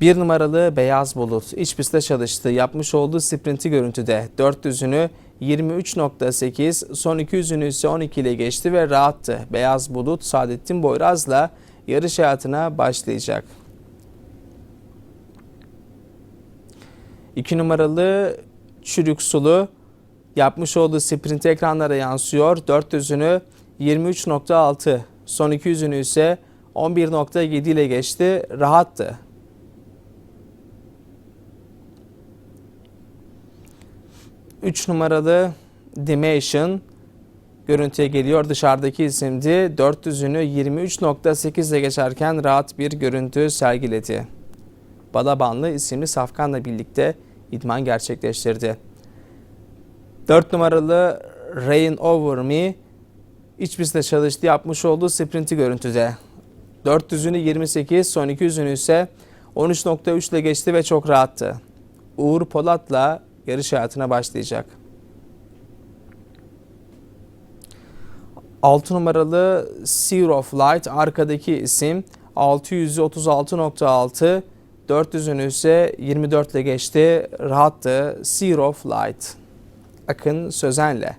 Bir numaralı Beyaz Bulut iç pistte çalıştı. Yapmış olduğu sprinti görüntüde 400'ünü 23.8, son 200'ünü ise 12 ile geçti ve rahattı. Beyaz Bulut Saadettin Boyraz'la yarış hayatına başlayacak. 2 numaralı Çürük Sulu yapmış olduğu sprint ekranlara yansıyor. 400'ünü 23.6, son 200'ünü ise 11.7 ile geçti. Rahattı. Üç numaralı Dimension görüntüye geliyor. Dışarıdaki isimdi. 400'ünü 23.8 ile geçerken rahat bir görüntü sergiledi. Balabanlı isimli safkanla birlikte idman gerçekleştirdi. 4 numaralı Rain Over Me iç pistte çalıştı yapmış olduğu sprinti görüntüde. 400'ünü 28, son 200'ünü ise 13.3 ile geçti ve çok rahattı. Uğur Polat'la yarış hayatına başlayacak. 6 numaralı Seer of Light arkadaki isim 600'ü 36.6 400'ünü ise 24 ile geçti. Rahattı. Seer of Light. Akın Sözen'le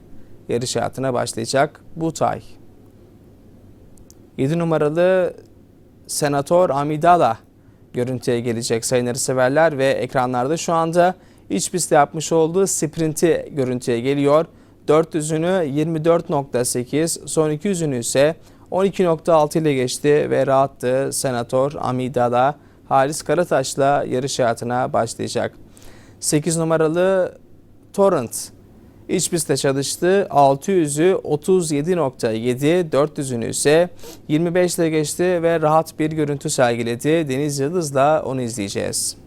yarış hayatına başlayacak bu tay. 7 numaralı Senatör Amidala görüntüye gelecek sayın severler ve ekranlarda şu anda iç pistte yapmış olduğu sprinti görüntüye geliyor. 400'ünü 24.8, son 200'ünü ise 12.6 ile geçti ve rahattı Senatör Amidala. Halis Karataş'la yarış hayatına başlayacak. 8 numaralı Torrent iç pistte çalıştı. 600'ü 37.7, 400'ünü ise 25 ile geçti ve rahat bir görüntü sergiledi. Deniz Yıldız'la onu izleyeceğiz.